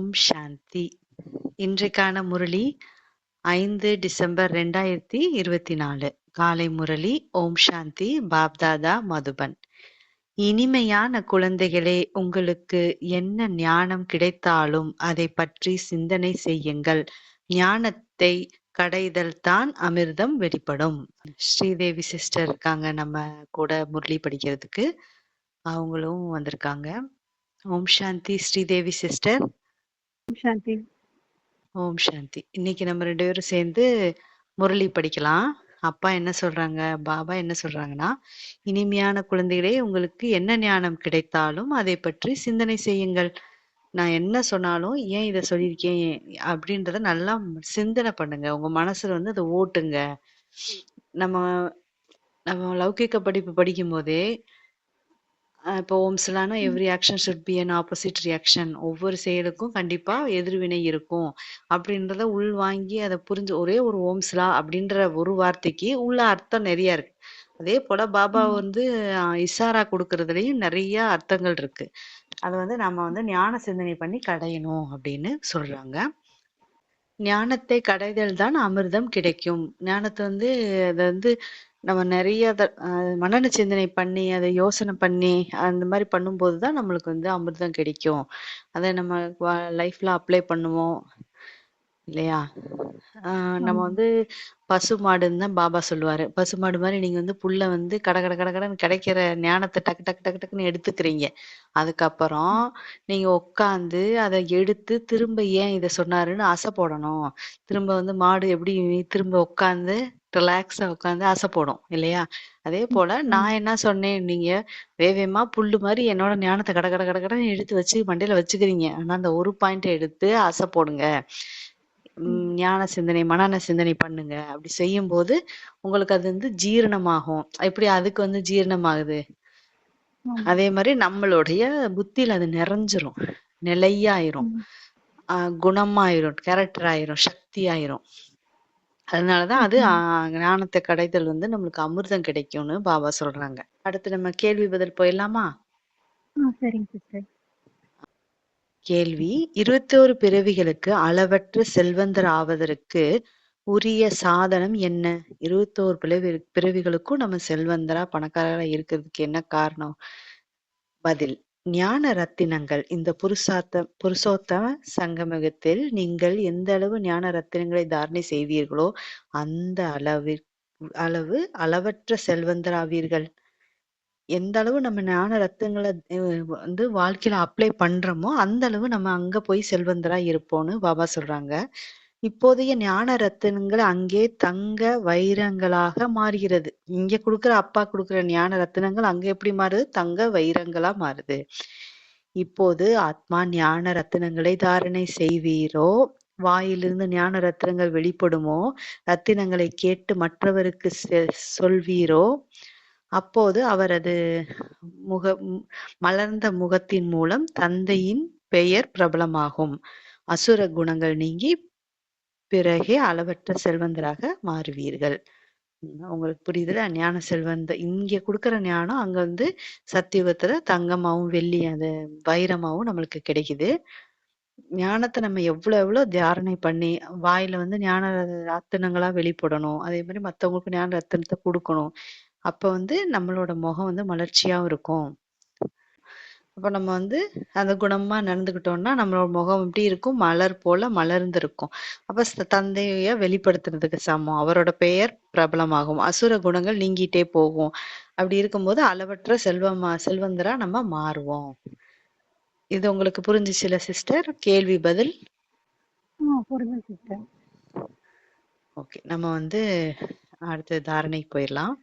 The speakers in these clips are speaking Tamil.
ஓம் சாந்தி. இன்றைக்கான முரளி ஐந்து டிசம்பர் ரெண்டாயிரத்தி இருபத்தி நாலு. காலை முரளி ஓம் சாந்தி பாப்தாதா மதுபன். இனிமையான குழந்தைகளே உங்களுக்கு என்ன ஞானம் கிடைத்தாலும் அதை பற்றி சிந்தனை செய்யுங்கள். ஞானத்தை கடைதல் தான் அமிர்தம் வெளிப்படும். ஸ்ரீதேவி சிஸ்டர் இருக்காங்க நம்ம கூட முரளி படிக்கிறதுக்கு. அவங்களும் வந்திருக்காங்க. ஓம் சாந்தி ஸ்ரீதேவி சிஸ்டர். சாந்தி. ஓம் சாந்தி. இன்னைக்கு நம்ம ரெண்டு பேரும் சேர்ந்து முரளி படிக்கலாம். அப்பா என்ன சொல்றாங்க? பாபா என்ன சொல்றாங்கன்னா இனிமையான குழந்தைகளே உங்களுக்கு என்ன ஞானம் கிடைத்தாலும் அதை பற்றி சிந்தனை செய்யுங்கள். நான் என்ன சொன்னாலும் ஏன் இதை சொல்லியிருக்கேன்? அப்படின்றத நல்லா சிந்தனை பண்ணுங்க. உங்க மனசுல வந்து அதை ஓட்டுங்க. நம்ம நம்ம லௌகிக்க படிப்பு படிக்கும் போதே அஹ் இப்போ ஓம்ஸ்லானா every action should be an opposite reaction ஒவ்வொரு செயலுக்கும் கண்டிப்பா எதிர்வினை இருக்கும். அப்படின்றத உள் வாங்கி அதை புரிஞ்சு ஒரே ஒரு ஓம்ஸ்லா அப்படின்ற ஒரு வார்த்தைக்கு உள்ள அர்த்தம் நிறைய இருக்கு. அதே போல பாபா வந்து அஹ், இஷாரா கொடுக்கறதுலயும் நிறைய அர்த்தங்கள் இருக்கு. அதை வந்து நம்ம வந்து ஞான சிந்தனை பண்ணி கடையணும் அப்படின்னு சொல்றாங்க. ஞானத்தை கடைதல் தான் அமிர்தம் கிடைக்கும். ஞானத்தை வந்து அதை வந்து நம்ம நிறைய அத- அஹ் மனன சிந்தனை பண்ணி அதை யோசனை பண்ணி அந்த மாதிரி பண்ணும்போது தான் நம்மளுக்கு வந்து அமிர்தம் கிடைக்கும். அதை நம்ம லைஃப்ல அப்ளை பண்ணுவோம். இல்லையா? நம்ம ஆமா. வந்து பசு மாடுன்னு தான் பாபா சொல்லுவாரு. பசு மாடு மாதிரி நீங்க வந்து புல்ல வந்து கட கட கட கடன்னு கிடைக்கிற ஞானத்தை டக்கு டக்கு டக்கு டக்குன்னு எடுத்துக்கிறீங்க. அதுக்கப்புறம் நீங்க உட்காந்து அதை எடுத்து திரும்ப ஏன் இதை சொன்னாருன்னு ஆசை போடணும். திரும்ப வந்து மாடு எப்படி திரும்ப உட்காந்து ரிலாக்ஸா உட்காந்து ஆசை போடும் இல்லையா? அதே போல நான் என்ன சொன்னேன் நீங்க வேவேமா புல்லு மாதிரி என்னோட ஞானத்தை கட கட கட கடன்னு எடுத்து வச்சு மண்டையில வச்சுக்கிறீங்க. ஆனா அந்த ஒரு பாயிண்ட் எடுத்து ஆசை போடுங்க. ஞான சிந்தனை மனன சிந்தனை பண்ணுங்க. அப்படி செய்யும் போது உங்களுக்கு அது வந்து ஜீரணமாகும். எப்படி அதுக்கு வந்து ஜீரணமாகுது. அதே மாதிரி நம்மளுடைய புத்தியில அது நிறைஞ்சிரும் நிலையாயிரும். குணமாயிரும் கேரக்டர் ஆயிரும் சக்தி ஆயிரும் அதனாலதான் அது ஆஹ் ஞானத்தை கடைதல் வந்து நம்மளுக்கு அமிர்தம் கிடைக்கும்னு பாபா சொல்றாங்க. அடுத்து நம்ம கேள்வி பதில் போயிடலாமா? ஆ சரிங்க சிஸ்டர். கேள்வி இருபத்தோரு பிறவிகளுக்கு அளவற்ற செல்வந்தர் ஆவதற்கு உரிய சாதனம் என்ன? இருபத்தோரு பிறவி பிறவிகளுக்கும் நம்ம செல்வந்தரா பணக்காரரா இருக்கிறதுக்கு என்ன காரணம்? பதில். ஞான ரத்தினங்கள். இந்த புருஷார்த்த புருஷோத்தம சங்கமகத்தில் நீங்கள் எந்த அளவு ஞான ரத்தினங்களை தாரணை செய்வீர்களோ அந்த அளவிற்கு அளவு அளவற்ற செல்வந்தராவீர்கள். எந்த அளவு நம்ம ஞான ரத்தங்களை வந்து வாழ்க்கையில அப்ளை பண்றோமோ அந்த அளவு நம்ம அங்க போய் செல்வந்தரா இருப்போம்னு பாபா சொல்றாங்க. இப்போதைய ஞான ரத்தினங்கள் அங்கே தங்க வைரங்களாக மாறுகிறது. இங்க கொடுக்குற அப்பா கொடுக்குற ஞான ரத்தினங்கள் அங்க எப்படி மாறுது? தங்க வைரங்களா மாறுது. இப்போது ஆத்மா ஞான ரத்தினங்களை தாரணை செய்வீரோ? வாயிலிருந்து ஞான ரத்தினங்கள் வெளிப்படுமோ? ரத்தினங்களை கேட்டு மற்றவருக்கு செ- சொல்வீரோ? அப்போது அவரது முக மலர்ந்த முகத்தின் மூலம் தந்தையின் பெயர் பிரபலமாகும். அசுர குணங்கள் நீங்கி பிறகே அளவற்ற செல்வந்தராக மாறுவீர்கள். உங்களுக்கு புரியுதுல? ஞான செல்வந்த இங்க கொடுக்குற ஞானம் அங்க வந்து சத்தியுகத்துல தங்கமாவும் வெள்ளி அது வைரமாவும் நம்மளுக்கு கிடைக்குது. ஞானத்தை நம்ம எவ்வளவு எவ்வளவு தியாரணை பண்ணி வாயில வந்து ஞான ரத்தினங்களா வெளிப்படணும். அதே மாதிரி மத்தவங்களுக்கு ஞான ரத்தினத்தை கொடுக்கணும். அப்ப வந்து நம்மளோட முகம் வந்து மலர்ச்சியாவும் இருக்கும். அப்ப நம்ம வந்து அந்த குணமா நடந்துக்கிட்டோம்னா நம்மளோட முகம் எப்படி இருக்கும்? மலர் போல மலர்ந்து இருக்கும் அப்ப தந்தைய வெளிப்படுத்துறதுக்கு சமம். அவரோட பெயர் பிரபலமாகும். அசுர குணங்கள் நீங்கிட்டே போகும். அப்படி இருக்கும்போது அளவற்ற செல்வமா செல்வந்தரா நம்ம மாறுவோம். இது உங்களுக்கு புரிஞ்சுச்சுல சிஸ்டர்? கேள்வி பதில்? ஓகே. நம்ம வந்து அடுத்த தாரணைக்கு போயிடலாம்.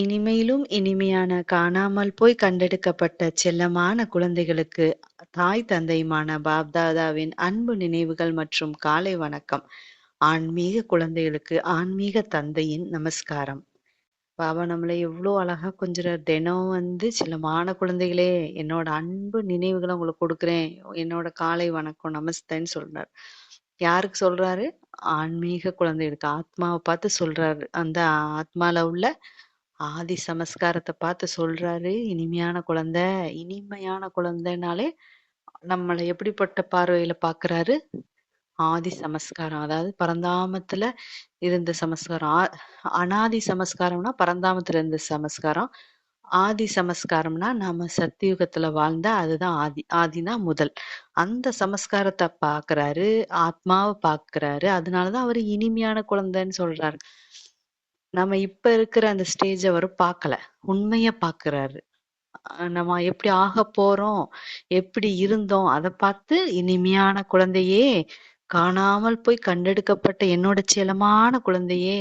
இனிமையிலும் இனிமையான காணாமல் போய் கண்டெடுக்கப்பட்ட செல்லமான குழந்தைகளுக்கு தாய் தந்தையுமான பாப்தாதாவின் அன்பு நினைவுகள் மற்றும் காலை வணக்கம். ஆன்மீக குழந்தைகளுக்கு ஆன்மீக தந்தையின் நமஸ்காரம். பாபா நம்மளை எவ்வளோ அழகா கொஞ்சம் தினம் வந்து செல்லமான குழந்தைகளே என்னோட அன்பு நினைவுகளை உங்களுக்கு கொடுக்குறேன். என்னோட காலை வணக்கம் நமஸ்தேன்னு சொல்றாரு. யாருக்கு சொல்றாரு? ஆன்மீக குழந்தைகளுக்கு. ஆத்மாவை பார்த்து சொல்றாரு. அந்த ஆத்மால உள்ள ஆதி சமஸ்காரத்தை பார்த்து சொல்றாரு இனிமையான குழந்தை இனிமையான குழந்தைனாலே நம்மளை எப்படிப்பட்ட பார்வையில பாக்குறாரு ஆதி சமஸ்காரம். அதாவது பரந்தாமத்துல இருந்த சமஸ்காரம். அனாதி சமஸ்காரம்னா பரந்தாமத்துல இருந்த சமஸ்காரம். ஆதி சமஸ்காரம்னா நாம சத்தியுகத்துல வாழ்ந்த அதுதான் ஆதி. ஆதினா முதல். அந்த சமஸ்காரத்தை பாக்குறாரு ஆத்மாவ பாக்குறாரு அதனாலதான் அவரு இனிமையான குழந்தைன்னு சொல்றாரு. நம்ம இப்ப இருக்கிற அந்த ஸ்டேஜ அவர் பார்க்கல. உண்மைய பாக்குறாரு நம்ம எப்படி ஆகப் போறோம்? எப்படி இருந்தோம்? அதை பார்த்து இனிமையான குழந்தையே! காணாமல் போய் கண்டெடுக்கப்பட்ட என்னோட சேலமான குழந்தையே!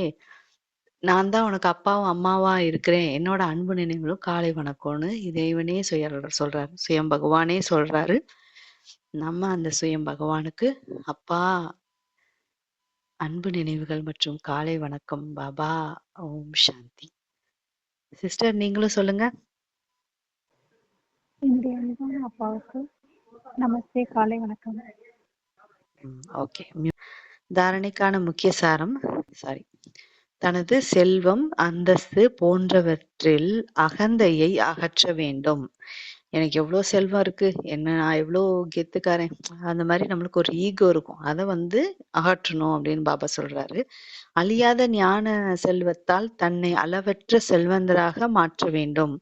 நான் தான் உனக்கு அப்பாவும், அம்மாவா இருக்கிறேன். என்னோட அன்பு நினைவுகளும் காலை வணக்கம்னு இறைவனே சுய சொல்றாரு. சுயம் பகவானே சொல்றாரு. நம்ம அந்த சுயம் பகவானுக்கு அப்பா அன்பு நினைவுகள் மற்றும் காலை வணக்கம் பாபா. ஓம் சாந்தி. சிஸ்டர் நீங்களும் சொல்லுங்க. என்னுடைய அன்பான அப்பாவுக்கு நமஸ்தே காலை வணக்கம். ஓகே. தாரணைக்கான முக்கிய சாரம் சாரி. தனது செல்வம், அந்தஸ்து போன்றவற்றில் அகந்தையை அகற்ற வேண்டும். எனக்கு எவ்ளோ செல்வம் இருக்கு. என்ன நான் எவ்வளோ கெத்துக்காரன். அந்த மாதிரி நம்மளுக்கு ஒரு ஈகோ இருக்கும். அத வந்து அகற்றணும் அப்படின்னு பாபா சொல்றாரு. அழியாத ஞான செல்வத்தால் தன்னை அளவற்ற செல்வந்தராக மாற்ற வேண்டும்.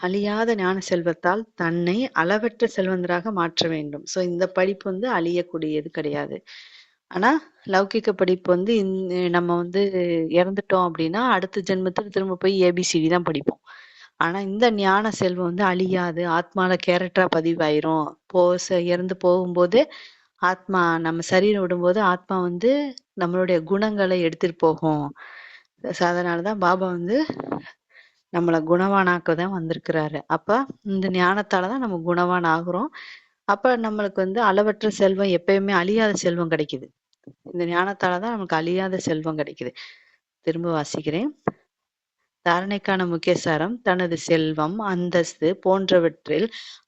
அழியாத ஞான செல்வத்தால் தன்னை அளவற்ற செல்வந்தராக மாற்ற வேண்டும். ஸோ இந்த படிப்பு வந்து அழியக்கூடியது கிடையாது. ஆனா லௌகிக்க படிப்பு வந்து இந் நம்ம வந்து இறந்துட்டோம் அப்படின்னா, அடுத்த ஜென்மத்துக்கு திரும்ப போய் ஏபிசிடி தான் படிப்போம். ஆனா இந்த ஞான செல்வம் வந்து அழியாது. ஆத்மால கேரக்டரா பதிவாயிரும். போ ச இறந்து போகும்போது ஆத்மா நம்ம சரீரம் விடும்போது ஆத்மா வந்து நம்மளுடைய குணங்களை எடுத்துட்டு போகும். ஸோ தான் பாபா வந்து நம்மளை குணவானாக்க தான் வந்திருக்கிறாரு. அப்ப இந்த ஞானத்தால தான் நம்ம குணவான் ஆகுறோம். அப்ப நம்மளுக்கு வந்து அளவற்ற செல்வம் எப்பயுமே அழியாத செல்வம் கிடைக்குது. இந்த ஞானத்தால தான் நமக்கு அழியாத செல்வம் கிடைக்குது. திரும்ப வாசிக்கிறேன். தாரணைக்கான முக்கிய சாரம் தனது செல்வம், அந்தஸ்து போன்றவற்றில்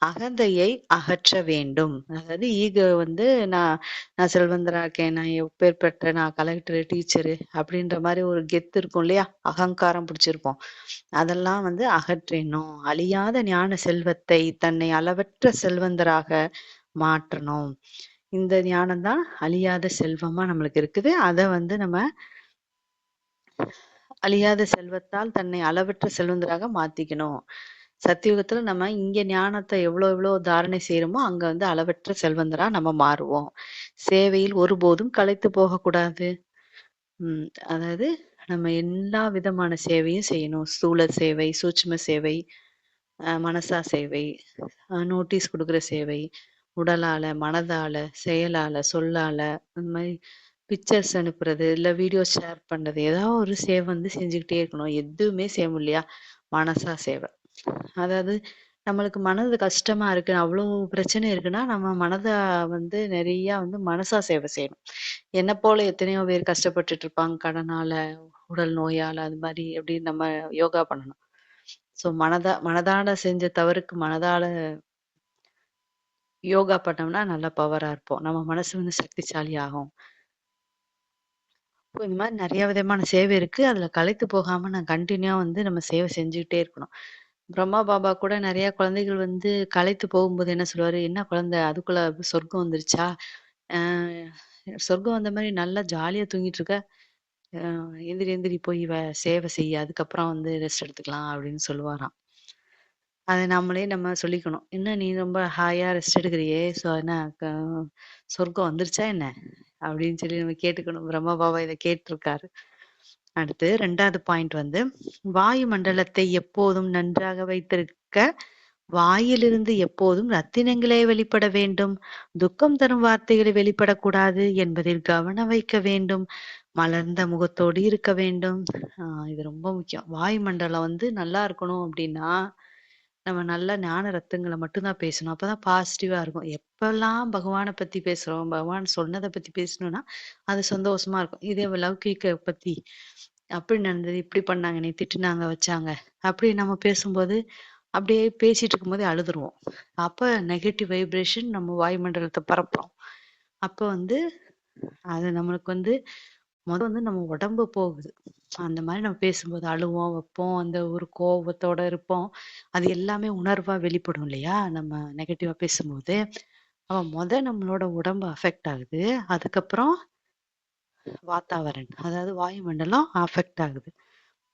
அகந்தையை அகற்ற வேண்டும். அதாவது ஈகோ வந்து நான் நான் செல்வந்தரா இருக்கேன். நான் எப்பேர் பெற்ற நான் கலெக்டரு, டீச்சரு அப்படின்ற மாதிரி ஒரு கெத்து இருக்கும் இல்லையா? அகங்காரம் பிடிச்சிருப்போம். அதெல்லாம் வந்து அகற்றிடணும். அழியாத ஞான செல்வத்தை தன்னை அளவற்ற செல்வந்தராக மாற்றணும். இந்த ஞானம் தான் அழியாத செல்வமா நம்மளுக்கு இருக்குது. அதை வந்து நம்ம அழியாத செல்வத்தால் தன்னை அளவற்ற செல்வந்தராக மாத்திக்கணும். சத்தியுகத்துல நம்ம இங்க ஞானத்தை எவ்வளோ எவ்வளோ தாரணை செய்யறோமோ அங்க வந்து அளவற்ற செல்வந்தரா நம்ம மாறுவோம். சேவையில் ஒருபோதும் களைத்து போகக்கூடாது. உம் அதாவது நம்ம எல்லா விதமான சேவையும் செய்யணும். ஸ்தூல சேவை, சூட்சும சேவை, மனசா சேவை, நோட்டீஸ் கொடுக்குற சேவை, உடலால, மனதால, செயலால, சொல்லால, அந்த மாதிரி பிக்சர்ஸ் அனுப்புறது, இல்ல வீடியோ ஷேர் பண்றது, ஏதாவது ஒரு சேவை வந்து செஞ்சுக்கிட்டே இருக்கணும். எதுவுமே செய்ய முடியலையா? மனசா சேவை. அதாவது நம்மளுக்கு மனது கஷ்டமா இருக்கு, அவ்வளவு பிரச்சனை இருக்குன்னா, நம்ம மனதை வந்து நிறைய வந்து மனசா சேவை செய்யணும். என்ன போல எத்தனையோ பேர் கஷ்டப்பட்டுட்டு இருப்பாங்க. கடனால, உடல் நோயால அது மாதிரி அப்படின்னு நம்ம யோகா பண்ணணும். ஸோ மனதா மனதால செஞ்ச தவறுக்கு மனதால யோகா பண்ணோம்னா நல்ல பவரா இருப்போம். நம்ம மனசு வந்து சக்திசாலி ஆகும். இப்போ இந்த மாதிரி நெறைய விதமான சேவை இருக்கு. அதுல களைத்து போகாம நான் கன்டினியூவா வந்து நம்ம சேவை செஞ்சுக்கிட்டே இருக்கணும். பிரம்மா பாபா கூட நெறைய குழந்தைகள் வந்து களைத்து போகும்போது என்ன சொல்லுவாரு, "என்ன குழந்தை அதுக்குள்ள சொர்க்கம் வந்துருச்சா? அ சொர்க்கம் வந்த மாரி நல்லா ஜாலியா தூங்கிட்டு இருக்க. அ எந்திரி எந்திரி போய் வ சேவை செய்யி. அதுக்கப்புறம் வந்து ரெஸ்ட் எடுத்துக்கலாம்" அப்படின்னு சொல்லுவாராம். அத நம்மளே நம்ம சொல்லிக்கணும். "என்ன நீ ரொம்ப ஹாயா ரெஸ்ட் எடுக்கிறியே! ஸோ என்ன க சொர்க்கம் வந்துருச்சா என்ன?" அப்படின்னு சொல்லி நம்ம கேட்டுக்கணும். பிரம்மா பாபா இதை கேட்டிருக்காரு அடுத்து ரெண்டாவது பாயிண்ட் வந்து, வாயு மண்டலத்தை எப்போதும் நன்றாக வைத்திருக்க, வாயிலிருந்து எப்போதும் ரத்தினங்களே வெளிப்பட வேண்டும். துக்கம் தரும் வார்த்தைகளை வெளிப்படக்கூடாது என்பதில் கவனம் வைக்க வேண்டும். மலர்ந்த முகத்தோடு இருக்க வேண்டும். ஆஹ் இது ரொம்ப முக்கியம். வாயு மண்டலம் வந்து நல்லா இருக்கணும் அப்படின்னா, நம்ம நல்ல ஞான ரத்தங்களை மட்டும் தான் பேசணும். அப்பதான் பாசிட்டிவா இருக்கும். எப்பல்லாம் பகவானை பத்தி பேசுறோம், பகவான் சொன்னதை பத்தி பேசணும்னா, அது சந்தோஷமா இருக்கும். இதே லௌகீக பத்தி, அப்படி நடந்தது, இப்படி பண்ணாங்க, நீ திட்டுனாங்க, வச்சாங்க, அப்படி நம்ம பேசும்போது, அப்படியே பேசிட்டு இருக்கும்போதே அழுதுருவோம். அப்ப நெகட்டிவ் வைப்ரேஷன் நம்ம வாயுமண்டலத்தை பரப்புறோம். அப்ப வந்து அது நம்மளுக்கு வந்து மொத வந்து நம்ம உடம்பு போகுது. அந்த மாதிரி நம்ம பேசும்போது அழுவோம் வைப்போம் அந்த ஒரு கோபத்தோட இருப்போம். அது எல்லாமே உணர்வா வெளிப்படும் இல்லையா? நம்ம நெகட்டிவா பேசும்போது. அப்ப முத நம்மளோட உடம்பு அஃபெக்ட் ஆகுது. அதுக்கப்புறம் வாத்தாவரன் அதாவது வாயுமண்டலம் அஃபெக்ட் ஆகுது.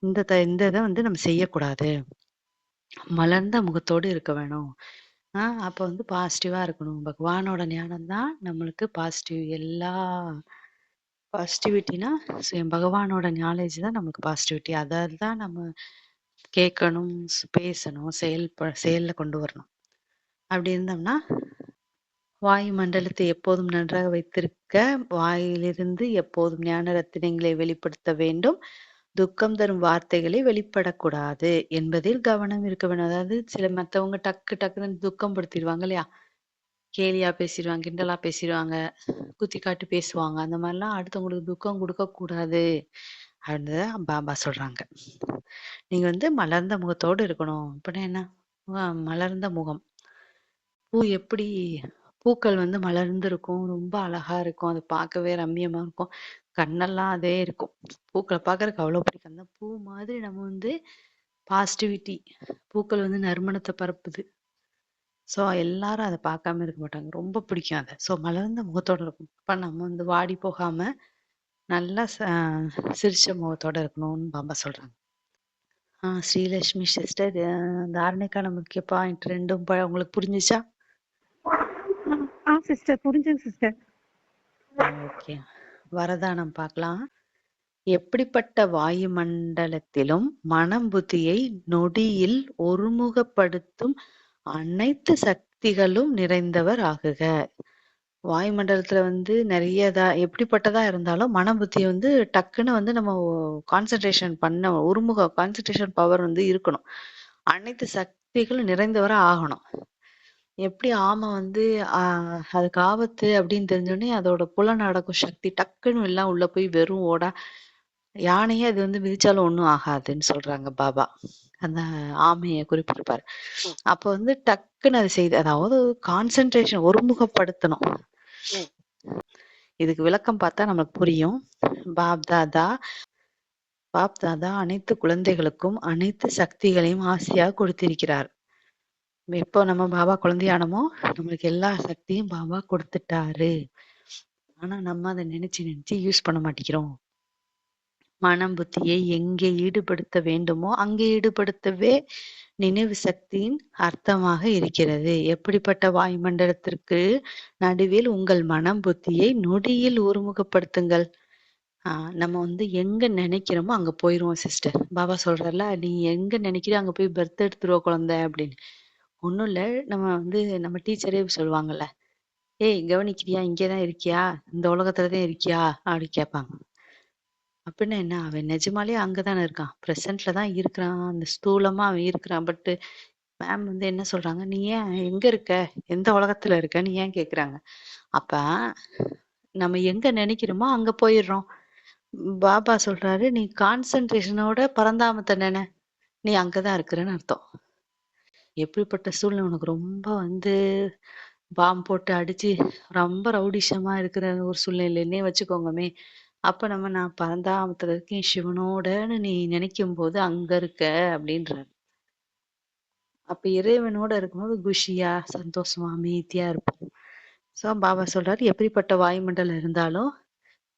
இந்த த இந்த இதை வந்து நம்ம செய்யக்கூடாது. மலர்ந்த முகத்தோடு இருக்க வேணும். ஆஹ் அப்ப வந்து பாசிட்டிவா இருக்கணும். பகவானோட ஞானம் தான் நம்மளுக்கு பாசிட்டிவ் எல்லா பாசிட்டிவிட்டினா பகவானோட நாலேஜ் தான் நமக்கு பாசிட்டிவிட்டி அதை தான் நம்ம கேட்கணும் பேசணும் செயல் செயல்ல கொண்டு வரணும். அப்படி இருந்தோம்னா வாயு மண்டலத்தை எப்போதும் நன்றாக வைத்திருக்க வாயிலிருந்து எப்போதும் ஞான ரத்தினங்களை வெளிப்படுத்த வேண்டும். துக்கம் தரும் வார்த்தைகளை வெளிப்படக்கூடாது என்பதில் கவனம் இருக்க வேண்டும் அதாவது சில மத்தவங்க டக்கு டக்குன்னு துக்கம் படுத்திடுவாங்க இல்லையா? கேலியா பேசிடுவாங்க கிண்டலா பேசிடுவாங்க குத்தி காட்டி பேசுவாங்க. அந்த மாதிரிலாம் அடுத்தவங்களுக்கு துக்கம் கொடுக்க கூடாது அப்படின்னு பாபா சொல்றாங்க. நீங்க வந்து மலர்ந்த முகத்தோடு இருக்கணும். அப்படின்னா என்ன? மலர்ந்த முகம். பூ எப்படி பூக்கள் வந்து மலர்ந்து இருக்கும் ரொம்ப அழகா இருக்கும். அது பார்க்கவே ரம்மியமா இருக்கும். கண்ணெல்லாம் அதே இருக்கும். பூக்களை பார்க்கறதுக்கு அவ்வளோ பிடிக்கும். அந்த பூ மாதிரி நம்ம வந்து பாசிட்டிவிட்டி பூக்கள் வந்து நறுமணத்தை பரப்புது. சோ எல்லாரும் அதை பார்க்காம இருக்க மாட்டாங்க. ரொம்ப பிடிக்கும் அதை. சோ மலர்ந்த முகத்தோட இருக்கும் இப்ப நம்ம வந்து வாடி போகாம நல்லா சிரிச்ச முகத்தோட இருக்கணும்னு பாபா சொல்றாங்க. ஆஹ் ஸ்ரீலட்சுமி சிஸ்டர் தாரணைக்கான முக்கிய பாயிண்ட் ரெண்டும் ப- உங்களுக்கு புரிஞ்சுச்சா? ஆ சிஸ்டர் புரிஞ்சுங்க சிஸ்டர் ஓகே. வரதானம் பார்க்கலாம். எப்படிப்பட்ட வாயுமண்டலத்திலும் மனம் புத்தியை நொடியில் ஒருமுகப்படுத்தும் அனைத்து சக்திகளும் நிறைந்தவர் ஆகுக. வாயுமண்டலத்துல வந்து நிறையதா எப்படிப்பட்டதா இருந்தாலும் மன புத்தி வந்து டக்குன்னு வந்து நம்ம கான்சென்ட்ரேஷன் பண்ண ஒருமுக கான்சென்ட்ரேஷன் பவர் வந்து இருக்கணும். அனைத்து சக்திகளும் நிறைந்தவரா ஆகணும். எப்படி ஆமை வந்து ஆஹ் அதுக்கு ஆபத்து அப்படின்னு தெரிஞ்சோடனே அதோட புலனடக்கும் சக்தி டக்குன்னு எல்லாம் உள்ள போய் வெறும் ஓடா. யானையே அது வந்து மிதிச்சாலும் ஒன்றும் ஆகாதுன்னு சொல்றாங்க பாபா. அந்த ஆமையை குறிப்பிட்டிருப்பாரு. அப்ப வந்து டக்குன்னு அது செய்து அதாவது கான்சென்ட்ரேஷன் ஒருமுகப்படுத்தணும். இதுக்கு விளக்கம் பார்த்தா நமக்கு புரியும். பாப் தாதா பாப் தாதா அனைத்து குழந்தைகளுக்கும் அனைத்து சக்திகளையும் ஆசையாக கொடுத்திருக்கிறார். எப்போ நம்ம பாபா குழந்தையானமோ நம்மளுக்கு எல்லா சக்தியும் பாபா கொடுத்துட்டாரு. ஆனா நம்ம அதை நினைச்சு நினைச்சு யூஸ் பண்ண மாட்டேங்கிறோம். மனம் புத்தியை எங்கே ஈடுபடுத்த வேண்டுமோ அங்கே ஈடுபடுத்தவே நினைவு சக்தியின் அர்த்தமாக இருக்கிறது. எப்படிப்பட்ட வாயுமண்டலத்திற்கு நடுவில் உங்கள் மனம் புத்தியை நொடியில் ஒருமுகப்படுத்துங்கள் ஆஹ் நம்ம வந்து எங்க நினைக்கிறோமோ அங்க போயிருவோம் சிஸ்டர் பாபா சொல்றல நீ எங்க நினைக்கிறியோ அங்க போய் பெர்த் எடுத்துருவோம் குழந்தை அப்படின்னு. ஒண்ணும் இல்ல நம்ம வந்து நம்ம டீச்சரே சொல்லுவாங்கல்ல ஏய் கவனிக்கிறியா? இங்கேதான் இருக்கியா? இந்த உலகத்துலதான் இருக்கியா? அப்படி கேட்பாங்க. அப்படின்னா என்ன? அவன் நிஜமாலே அங்கதானே இருக்கான். பிரசன்ட்ல தான் இருக்கிறான். அந்த ஸ்தூலமா அவன் இருக்கிறான். பட்டு மேம் வந்து என்ன சொல்றாங்க? நீ ஏன் எங்க இருக்க? எந்த உலகத்துல இருக்க நீ ஏன் கேக்குறாங்க? அப்ப நம்ம எங்க நினைக்கிறோமோ அங்க போயிடுறோம். பாபா சொல்றாரு நீ கான்சென்ட்ரேஷனோட பரந்தாமத்த நினை. நீ அங்கதான் இருக்கிறன்னு அர்த்தம். எப்படிப்பட்ட சூழ்நிலை? உனக்கு ரொம்ப வந்து பாம் போட்டு அடிச்சு ரொம்ப ரவுடிஷமா இருக்கிற ஒரு சூழ்நிலைன்னே வச்சுக்கோங்கமே. அப்ப நம்ம நான் பரந்தாமத்துல இருக்கேன் சிவனோடன்னு நீ நினைக்கும் போது அங்க இருக்க அப்படின்றாரு. அப்ப இறைவனோட இருக்கும்போது குஷியா சந்தோஷமா அமைதியா இருப்போம் சோ பாபா சொல்றாரு எப்படிப்பட்ட வாயுமண்டலம் இருந்தாலும்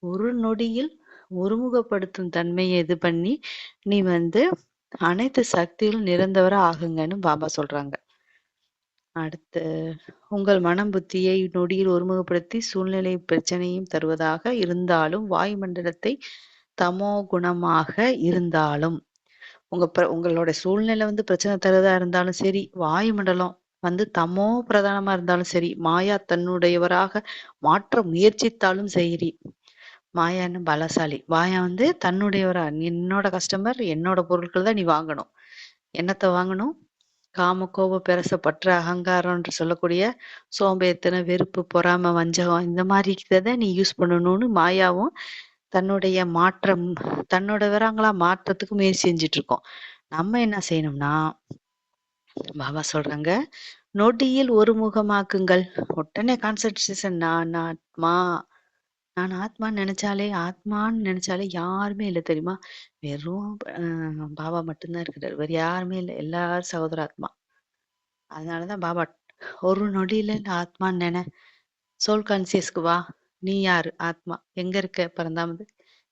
ஒரு நொடியில் ஒருமுகப்படுத்தும் தன்மையை இது பண்ணி நீ வந்து அனைத்து சக்தியிலும் நிரந்தவரா ஆகுங்கன்னு பாபா சொல்றாங்க. அடுத்து உங்கள் மனம் புத்தியை நொடியில் ஒருமுகப்படுத்தி சூழ்நிலை பிரச்சனையும் தருவதாக இருந்தாலும் வாயுமண்டலத்தை தமோ குணமாக இருந்தாலும் உங்க உங்களோட சூழ்நிலை வந்து பிரச்சனை தருவதா இருந்தாலும் சரி வாயுமண்டலம் வந்து தமோ பிரதானமா இருந்தாலும் சரி மாயா தன்னுடையவராக மாற்ற முயற்சித்தாலும் சரி மாயான்னு பலசாலி. மாயா வந்து தன்னுடையவரா என்னோட கஸ்டமர் என்னோட பொருட்கள் தான் நீ வாங்கணும். என்னத்தை வாங்கணும்? காம கோப பெரச பற்று அகங்காரம் என்று சொல்லக்கூடிய சோம்பேத்தனை வெறுப்பு பொறாமை வஞ்சகம் இந்த மாதிரி இருக்கிறத நீ யூஸ் பண்ணணும்னு மாயாவும் தன்னுடைய மாற்றம் தன்னோட விவரங்களா மாற்றத்துக்கு முயற்சி செஞ்சுட்டு இருக்கோம் நம்ம என்ன செய்யணும்னா பாபா சொல்றாங்க நொடியில் ஒருமுகமாக்குங்கள் உடனே கான்சன்ட்ரேஷன் நான் ஆத்மா நான் ஆத்மான்னு நினைச்சாலே ஆத்மான்னு நினைச்சாலே யாருமே இல்லை தெரியுமா? வெறும் பாபா மட்டும்தான் இருக்கிறார். வேற யாருமே இல்லை. எல்லாரும் சகோதர ஆத்மா. அதனாலதான் பாபா ஒரு நொடியில இந்த ஆத்மான்னு நினை. சோல் கான்சியஸ்க்கு வா. நீ யாரு? ஆத்மா. எங்க இருக்க? பிறந்தாமது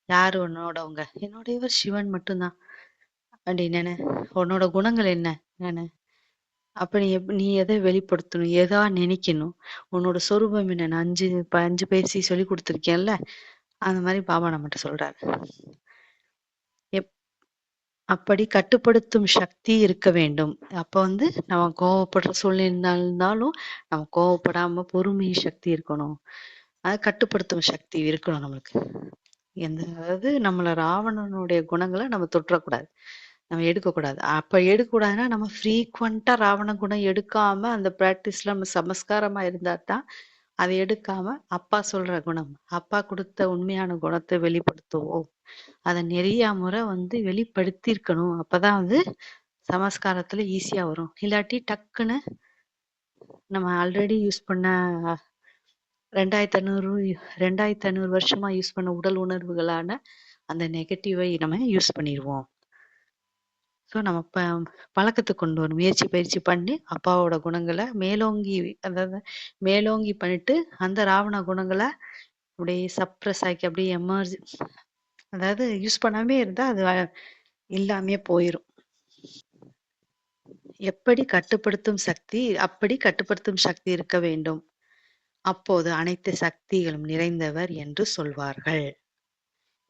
யாரு உன்னோடவங்க என்னோட இவர் சிவன் மட்டும்தான். அப்படி நினை. உன்னோட குணங்கள் என்ன? நினை. அப்ப நீ எப்- நீ எதை வெளிப்படுத்தணும்? எதா நினைக்கணும்? உன்னோட சொரூபம் என்ன? நான் அஞ்சு ப- அஞ்சு பயிற்சி சொல்லி கொடுத்துருக்கேன்ல? அந்த மாதிரி பாபா நம்மகிட்ட சொல்றாரு. எப் அப்படி கட்டுப்படுத்தும் சக்தி இருக்க வேண்டும். அப்ப வந்து நம்ம கோவப்படுற சூழ்நிலை இருந்தாலும் நம்ம கோவப்படாம பொறுமை சக்தி இருக்கணும். அதை கட்டுப்படுத்தும் சக்தி இருக்கணும் நம்மளுக்கு. எந்த அதாவது நம்மள ராவணனுடைய குணங்களை நம்ம தொற்றக்கூடாது. நம்ம எடுக்கக்கூடாது. அப்ப எடுக்கக்கூடாதுன்னா நம்ம ஃப்ரீக்வெண்டா ராவண குணம் எடுக்காம அந்த பிராக்டிஸ்ல நம்ம சமஸ்காரமா இருந்தா தான் அதை எடுக்காம அப்பா சொல்ற குணம் அப்பா கொடுத்த உண்மையான குணத்தை வெளிப்படுத்துவோம். அதை நிறைய முறை வந்து வெளிப்படுத்தியிருக்கணும். அப்பதான் வந்து சமஸ்காரத்துல ஈஸியா வரும். இல்லாட்டி டக்குன்னு நம்ம ஆல்ரெடி யூஸ் பண்ண ரெண்டாயிரத்தி ஐநூறு ரெண்டாயிரத்தி ஐநூறு வருஷமா யூஸ் பண்ண உடல் உணர்வுகளான அந்த நெகட்டிவை நம்ம யூஸ் பண்ணிடுவோம் ஸோ நம்ம ப பழக்கத்துக்கு கொண்டு வரணும். முயற்சி பயிற்சி பண்ணி அப்பாவோட குணங்களை மேலோங்கி அதாவது மேலோங்கி பண்ணிட்டு அந்த ராவண குணங்களை அப்படியே சப்ரஸ் ஆக்கி அப்படியே எமர்ஜி அதாவது யூஸ் பண்ணாமே இருந்தா அது இல்லாமே போயிரும். எப்படி கட்டுப்படுத்தும் சக்தி அப்படி கட்டுப்படுத்தும் சக்தி இருக்க வேண்டும். அப்போது அனைத்து சக்திகளும் நிறைந்தவர் என்று சொல்வார்கள்.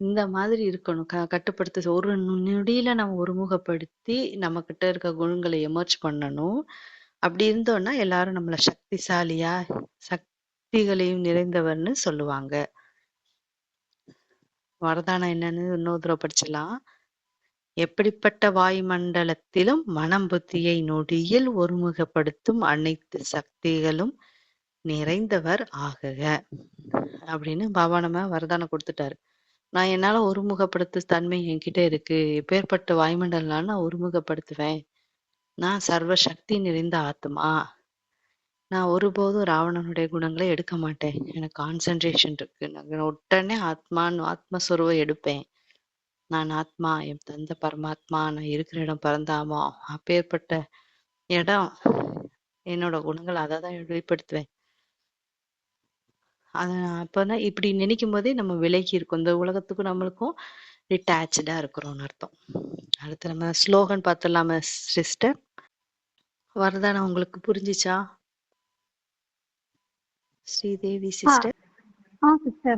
இந்த மாதிரி இருக்கணும். க கட்டுப்படுத்த ஒரு நொடியில நம்ம ஒருமுகப்படுத்தி நம்ம கிட்ட இருக்க குணங்களை எமர்ஜ் பண்ணணும். அப்படி இருந்தோம்னா எல்லாரும் நம்மள சக்திசாலியா சக்திகளையும் நிறைந்தவர்னு சொல்லுவாங்க. வரதானம் என்னன்னு இன்னொரு தடவை படிச்சலாம் எப்படிப்பட்ட வாயுமண்டலத்திலும் மனம் புத்தியை நொடியில் ஒருமுகப்படுத்தும் அனைத்து சக்திகளும் நிறைந்தவர் ஆகுக. அப்படின்னு பாபா நம்ம வரதானம் கொடுத்துட்டாரு. நான் என்னால ஒருமுகப்படுத்து தன்மை என்கிட்ட இருக்கு. எப்பேற்பட்ட வாயுமண்டலம் நான் ஒருமுகப்படுத்துவேன். நான் சர்வ சக்தி நிறைந்த ஆத்மா. நான் ஒருபோதும் ராவணனுடைய குணங்களை எடுக்க மாட்டேன். எனக்கு கான்சென்ட்ரேஷன் இருக்கு. நான் உடனே ஆத்மான்னு ஆத்மஸ்வருவை எடுப்பேன். நான் ஆத்மா என் தந்த பரமாத்மா நான் இருக்கிற இடம் பரந்தாமா அப்பேற்பட்ட இடம் என்னோட குணங்கள் அதை தான் வெளிப்படுத்துவேன். அத அப்பதான் இப்படி நினைக்கும் போதே நம்ம விலகி இருக்கோம். இந்த உலகத்துக்கும் நம்மளுக்கும் டிட்டாச்சா இருக்கிறோம்னு அர்த்தம். அடுத்து நம்ம ஸ்லோகன் பார்த்துடலாமா சிஸ்டர். வரதானம் உங்களுக்கு புரிஞ்சுச்சா? ஸ்ரீதேவி சிஸ்டர்.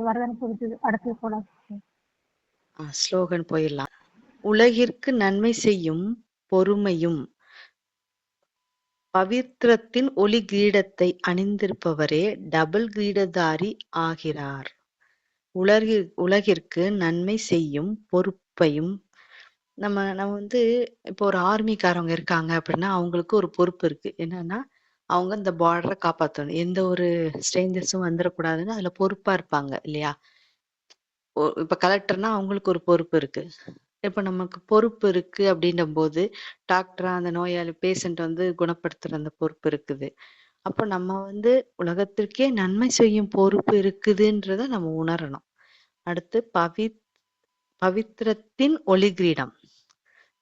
வரதான புரிஞ்சுது. அடுத்தது போலாம் ஸ்லோகன் போயிடலாம். உலகிற்கு நன்மை செய்யும் பொறுமையும் பவித்ரத்தின் ஒளி கிரீடத்தை அணிந்திருப்பவரே டபுள் கிரீடதாரி ஆகிறார். உலகி உலகிற்கு நன்மை செய்யும் பொறுப்பையும் நம்ம நம்ம வந்து இப்போ ஒரு ஆர்மிக்காரவங்க இருக்காங்க அப்படின்னா அவங்களுக்கு ஒரு பொறுப்பு இருக்கு. என்னன்னா அவங்க இந்த பார்டரை காப்பாற்றணும் எந்த ஒரு ஸ்ட்ரேஞ்சர்ஸும் வந்துடக்கூடாதுன்னு அதுல பொறுப்பா இருப்பாங்க இல்லையா? ஒ- இப்ப கலெக்டர்னா அவங்களுக்கு ஒரு பொறுப்பு இருக்கு. இப்ப நமக்கு பொறுப்பு இருக்கு அப்படின்ற போது டாக்டரா அந்த நோயாளி பேஷண்ட் வந்து குணப்படுத்துற அந்த பொறுப்பு இருக்குது. அப்ப நம்ம வந்து உலகத்திற்கே நன்மை செய்யும் பொறுப்பு இருக்குதுன்றத நம்ம உணரணும். அடுத்து பவி பவித்திரத்தின் ஒளி கிரீடம்.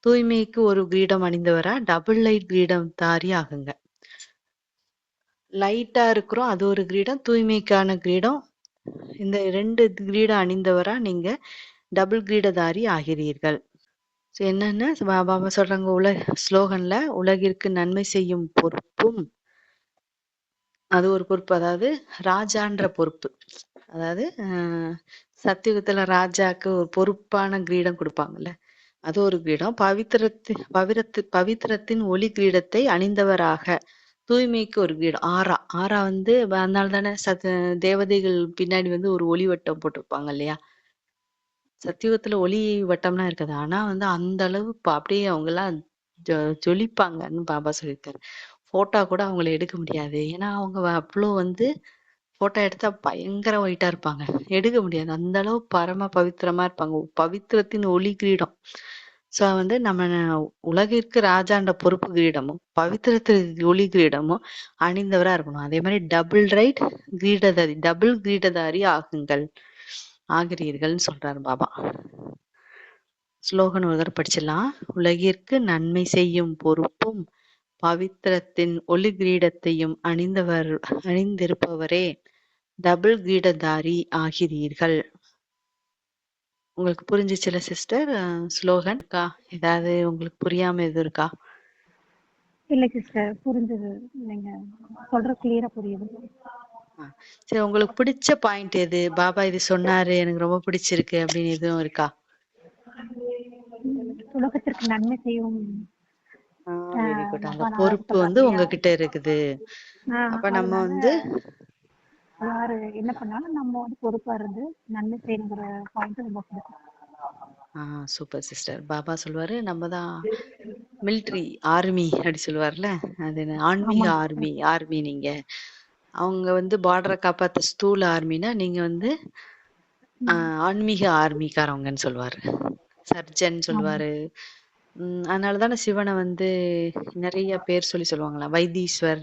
தூய்மைக்கு ஒரு கிரீடம் அணிந்தவரா? டபுள் லைட் கிரீடம் தாரி ஆகுங்க லைட்டா இருக்கிறோம் அது ஒரு கிரீடம். தூய்மைக்கான கிரீடம். இந்த ரெண்டு கிரீடம் அணிந்தவரா? நீங்க டபுள் கிரீடதாரி ஆகிறீர்கள். ஸோ என்னன்னா பாபா சொல்றாங்க உலக ஸ்லோகன்ல உலகிற்கு நன்மை செய்யும் பொறுப்பும் அது ஒரு பொறுப்பு அதாவது ராஜான்ற பொறுப்பு. அதாவது ஆஹ் சத்தியுகத்துல ராஜாக்கு ஒரு பொறுப்பான கிரீடம் கொடுப்பாங்கல்ல அது ஒரு கிரீடம். பவித்திரத்து பவிரத்து பவித்திரத்தின் ஒளி கிரீடத்தை அணிந்தவராக தூய்மைக்கு ஒரு கிரீடம் ஆறா. ஆறா வந்து அதனால தானே சத் தேவதைகள் பின்னாடி வந்து ஒரு ஒளிவட்டம் போட்டிருப்பாங்க இல்லையா? சத்தியுகத்துல ஒளி வட்டம்லாம் இருக்காது. ஆனா வந்து அந்த அளவு அப்படியே அவங்க எல்லாம் ஜொ- ஜொலிப்பாங்கன்னு பாபா சொல்லியிருக்காரு. போட்டோ கூட அவங்கள எடுக்க முடியாது. ஏன்னா அவங்க வ- அவ்வளோ வந்து போட்டோ எடுத்தா பயங்கர ஒயிட்டா இருப்பாங்க. எடுக்க முடியாது. அந்த அளவு பரம பவித்திரமா இருப்பாங்க. பவித்திரத்தின் ஒளி கிரீடம். சோ வந்து நம்ம உலகிற்கு ராஜாண்ட பொறுப்பு கிரீடமும் பவித்திரத்திற்கு ஒளி கிரீடமும் அணிந்தவரா இருக்கணும். அதே மாதிரி டபுள் ரைட் கிரீடதாரி டபுள் கிரீடதாரி ஆகுங்கள். ஆகிறீர்கள்னு சொல்றார் பாபா. ஸ்லோகன் ஒருவர் படிச்சிடலாம். உலகிற்கு நன்மை செய்யும் பொறுப்பும் பவித்திரத்தின் ஒளி கிரீடத்தையும் அணிந்தவர் அணிந்திருப்பவரே டபுள் கிரீடதாரி ஆகிறீர்கள். உங்களுக்கு புரிஞ்சுச்சுல சிஸ்டர்? ஸ்லோகன் இருக்கா ஏதாவது உங்களுக்கு புரியாம எதுவும் இருக்கா? இல்ல சிஸ்டர் புரிஞ்சது நீங்க சொல்ற கிளியரா புரியுது. சரி உங்களுக்கு பிடிச்ச பாயிண்ட் எது? பாபா இது சொன்னாரு எனக்கு ரொம்ப பிடிச்சிருக்கு அப்படின்னு எதுவும் இருக்கா? உலகத்திற்கு நன்மை செய்யும். அந்த பாபா பொறுப்பு வந்து உங்ககிட்ட இருக்குது. அப்ப நம்ம வந்து யாரு என்ன பண்ணாலும் நம்ம வந்து பொறுப்பா இருந்து நன்மை செய்யணுங்கிற பாயிண்ட் ரொம்ப பிடிக்கும். ஆ சூப்பர் சிஸ்டர் பாபா சொல்லுவாரு நம்ம தான் மிலிட்ரி ஆர்மி அப்படி சொல்லுவார்ல அது ஆன்மீக ஆர்மி ஆர்மி நீங்க. அவங்க வந்து பார்டரை காப்பாத்த ஸ்தூல ஆர்மினா நீங்க வந்து ஆன்மீக ஆர்மிக்காரவங்கன்னு சொல்லுவாரு. சர்ஜன் சொல்லுவாரு. உம் அதனாலதானே சிவனை வந்து நிறைய பேர் சொல்லி சொல்லுவாங்களா வைத்தீஸ்வர்.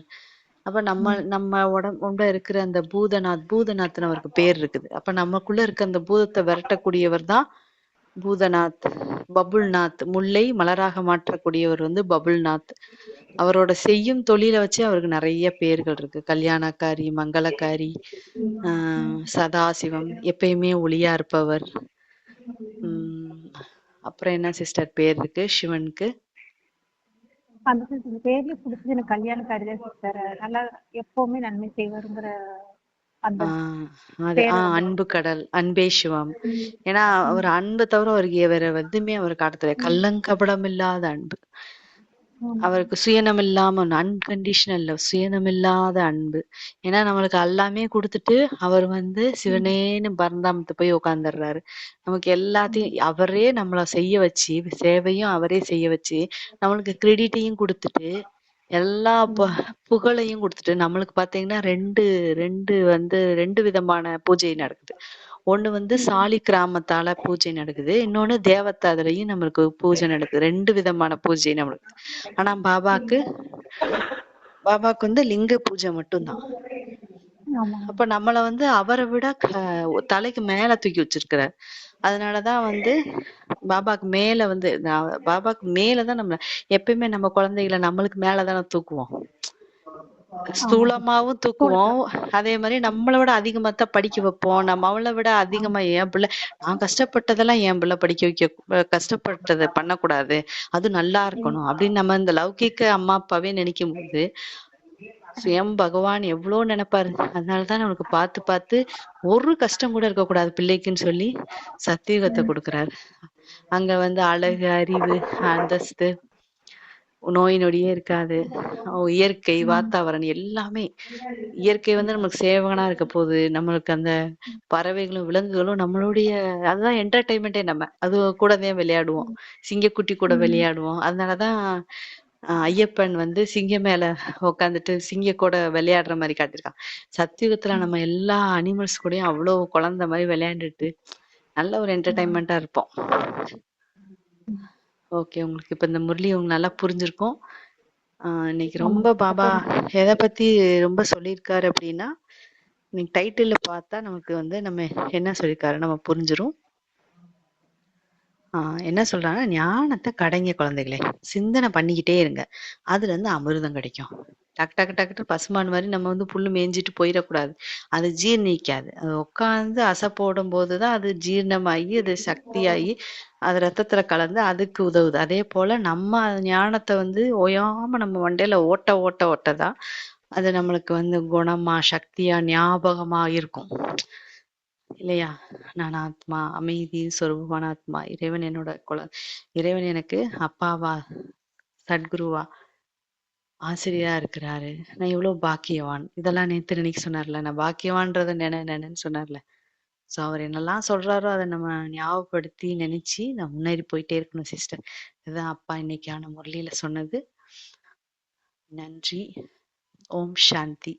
அப்ப நம்ம நம்ம உடம்புல இருக்கிற அந்த பூதநாத் பூதநாத்னு அவருக்கு பேர் இருக்குது. அப்ப நமக்குள்ள இருக்க அந்த பூதத்தை விரட்டக்கூடியவர் தான் பூதநாத் பபுல்நாத் முல்லை மலராக மாற்றக்கூடியவர் வந்து பபுல்நாத். அவரோட செய்யும் தொழிலை வச்சு அவருக்கு நிறைய பேர்கள் இருக்கு. கல்யாணக்காரி மங்களக்காரி ஆஹ் சதாசிவம் எப்பயுமே ஒளியா இருப்பவர். உம் அப்புறம் என்ன சிஸ்டர் பேர் இருக்கு? சிவனுக்கு. அந்த பேர்ல பிடிச்சது எனக்கு கல்யாணக்காரி தான் சிஸ்டர் நல்லா எப்பவுமே நன்மை செய்வருங்கிற அது அன்பு கடல் அன்பே சிவம். ஏன்னா அவர் அன்பை தவிர அவருக்கு வேற எதுவுமே அவர் காட்டத்துல கள்ளங்கபடம் இல்லாத அன்பு. அவருக்கு சுயநம் இல்லாம அன்கண்டிஷனல் சுயநம் இல்லாத அன்பு. ஏன்னா நம்மளுக்கு எல்லாமே கொடுத்துட்டு அவர் வந்து சிவனேன்னு பரந்தாமத்து போய் உட்காந்துடுறாரு நமக்கு எல்லாத்தையும் அவரே நம்மள செய்ய வச்சு சேவையும் அவரே செய்ய வச்சு நம்மளுக்கு கிரெடிட்டையும் கொடுத்துட்டு எல்லா பு- புகழையும் கொடுத்துட்டு நம்மளுக்கு பாத்தீங்கன்னா ரெண்டு ரெண்டு வந்து ரெண்டு விதமான பூஜை நடக்குது. ஒண்ணு வந்து சாலி கிராமத்தால பூஜை நடக்குது. இன்னொன்னு தேவதாதுலயும் நம்மளுக்கு பூஜை நடக்குது. ரெண்டு விதமான பூஜை நம்மளுக்கு. ஆனா பாபாக்கு பாபாக்கு வந்து லிங்க பூஜை மட்டும்தான். அப்ப நம்மள வந்து அவரை விட தலைக்கு மேல தூக்கி வச்சிருக்கிறார். அதனாலதான் வந்து பாபாக்கு மேல வந்து பாபாக்கு மேலதான் நம்ம எப்பயுமே நம்ம குழந்தைகளை நம்மளுக்கு மேலதானே தூக்குவோம். ஸ்தூலமாவும் தூக்குவோம். அதே மாதிரி நம்மளை விட அதிகமா தான் படிக்க வைப்போம். நம்ம அவளை விட அதிகமா என் பிள்ளை நான் கஷ்டப்பட்டதெல்லாம் என் பிள்ளை படிக்க வைக்க கஷ்டப்பட்டதை பண்ணக்கூடாது. அது நல்லா இருக்கணும். அப்படின்னு நம்ம இந்த லௌகிக்க அம்மா அப்பாவே நினைக்கும் போது சுயம் பகவான் எவ்வளவு நினைப்பாரு. அதனாலதான் நம்மளுக்கு பார்த்து பார்த்து ஒரு கஷ்டம் கூட இருக்கக்கூடாது பிள்ளைக்குன்னு சொல்லி சத்தியுகத்தை கொடுக்கறாரு. அங்க வந்து அழகு அறிவு அந்தஸ்து நோய் நொடியே இருக்காது. இயற்கை வாத்தாவரணம் எல்லாமே. இயற்கை வந்து நமக்கு சேவகனா இருக்க போகுது. நம்மளுக்கு அந்த பறவைகளும் விலங்குகளும் நம்மளுடைய அதுதான் என்டர்டைன்மெண்டே நம்ம. அது கூட தான் விளையாடுவோம். சிங்கக்குட்டி கூட விளையாடுவோம். அதனாலதான் ஐயப்பன் வந்து சிங்கம் மேல உட்காந்துட்டு சிங்க கூட விளையாடுற மாதிரி காட்டியிருக்கான். சத்தியுகத்துல நம்ம எல்லா அனிமல்ஸ் கூடயும் அவ்வளவு குழந்தை மாதிரி விளையாண்டுட்டு நல்ல ஒரு என்டர்டைன்மெண்டா இருப்போம். ஓகே உங்களுக்கு இப்ப இந்த முரளி உங்களுக்கு நல்லா புரிஞ்சிருக்கும். இன்னைக்கு ரொம்ப பாபா எதை பத்தி ரொம்ப சொல்லியிருக்காரு அப்படின்னா இன்னைக்கு டைட்டில் பார்த்தா நமக்கு வந்து நம்ம என்ன சொல்லியிருக்காரு நம்ம புரிஞ்சிரும். ஆஹ் என்ன சொல்றாங்கன்னா ஞானத்தை கடைங்க குழந்தைகளே. சிந்தனை பண்ணிக்கிட்டே இருங்க. அதுல இருந்து அமிர்தம் கிடைக்கும். டக்கு டக்கு டக்கு பசுமான் மாதிரி நம்ம வந்து புல்லு மேஞ்சிட்டு போயிடக்கூடாது. அது ஜீர்ணிக்காது. அது உட்காந்து அசை போடும் போதுதான் அது ஜீரணமாகி அது சக்தியாகி அது ரத்தத்துல கலந்து அதுக்கு உதவுது. அதே போல நம்ம ஞானத்தை வந்து ஓயாம நம்ம மண்டையில ஓட்ட ஓட்ட ஓட்டதான் அது நம்மளுக்கு வந்து குணமா சக்தியா ஞாபகமா இருக்கும். இல்லையா? நான் ஆத்மா அமைதி சொரூபமான ஆத்மா இறைவன் என்னோட குல இறைவன் எனக்கு அப்பாவா சத்குருவா ஆசிரியரா இருக்கிறாரு. நான் இவ்வளவு பாக்கியவான்? இதெல்லாம் நேத்து நினைக்க சொன்னார்ல. நான் பாக்கியவான்றத நினை நினைன்னு சொன்னார்ல. சோ அவர் என்னெல்லாம் சொல்றாரோ அதை நம்ம ஞாபகப்படுத்தி நினைச்சு நான் முன்னேறி போயிட்டே இருக்கணும் சிஸ்டர் இதுதான் அப்பா இன்னைக்கான முரளியில சொன்னது. நன்றி. ஓம் சாந்தி.